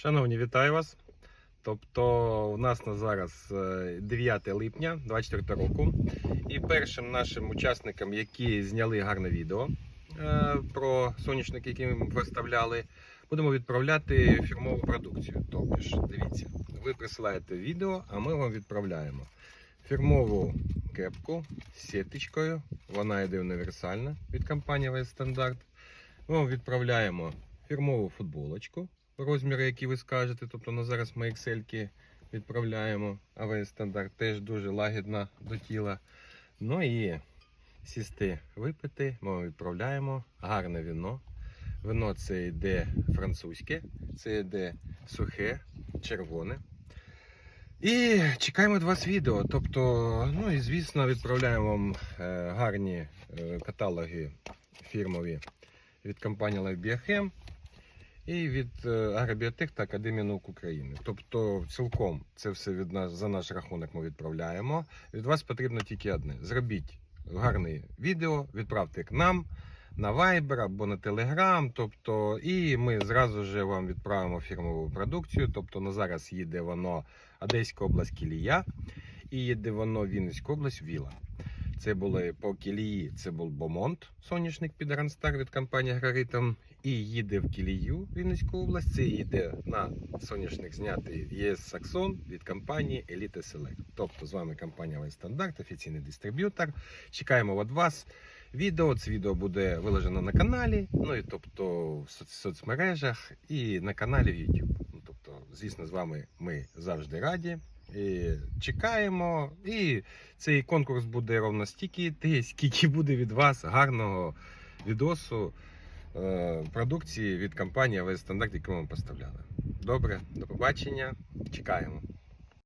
Шановні, вітаю вас. Тобто, у нас на зараз е, 9 липня 24 року. І першим нашим учасникам, які зняли гарне відео е, про соняшник, який ми виставляли, будемо відправляти фірмову продукцію. Тобто дивіться, ви присилаєте відео, а ми вам відправляємо фірмову кепку з сіточкою. Вона йде універсальна від компанії Весь. Ми вам відправляємо фірмову футболочку розміри, які ви скажете. Тобто на зараз ми Excel відправляємо. АВС стандарт теж дуже лагідна до тіла. Ну і сісти випити, ми відправляємо гарне віно. Вино це йде французьке, це йде сухе, червоне. І чекаємо від вас відео. Тобто, ну і звісно, відправляємо вам е, гарні е, каталоги фірмові від компанії Life Biochem і від е, Агробіотех та Академії наук України. Тобто, цілком це все від нас за наш рахунок ми відправляємо. Від вас потрібно тільки одне: зробіть гарне відео, відправте к нам на Viber або на Telegram. Тобто, і ми зразу ж вам відправимо фірмову продукцію. Тобто, на зараз їде воно Одеська область Кілія і їде воно Вінницька область Віла. Це були по кілії, це був Бомонт, соняшник під Ранстар від компанії Аграритм. І їде в Кілію Вінницьку область. Це їде на соняшник знятий ЄС Саксон від компанії Elite Select. Тобто з вами компанія Весь Стандарт, офіційний дистриб'ютор. Чекаємо від вас відео. Це відео буде виложено на каналі, ну і тобто в соц- соцмережах і на каналі в YouTube. Ну, тобто, звісно, з вами ми завжди раді. І чекаємо, і цей конкурс буде ровно стільки йти, скільки буде від вас гарного відосу е, продукції від компанії АВС Стандарт, яку ми поставляли. Добре, до побачення. Чекаємо.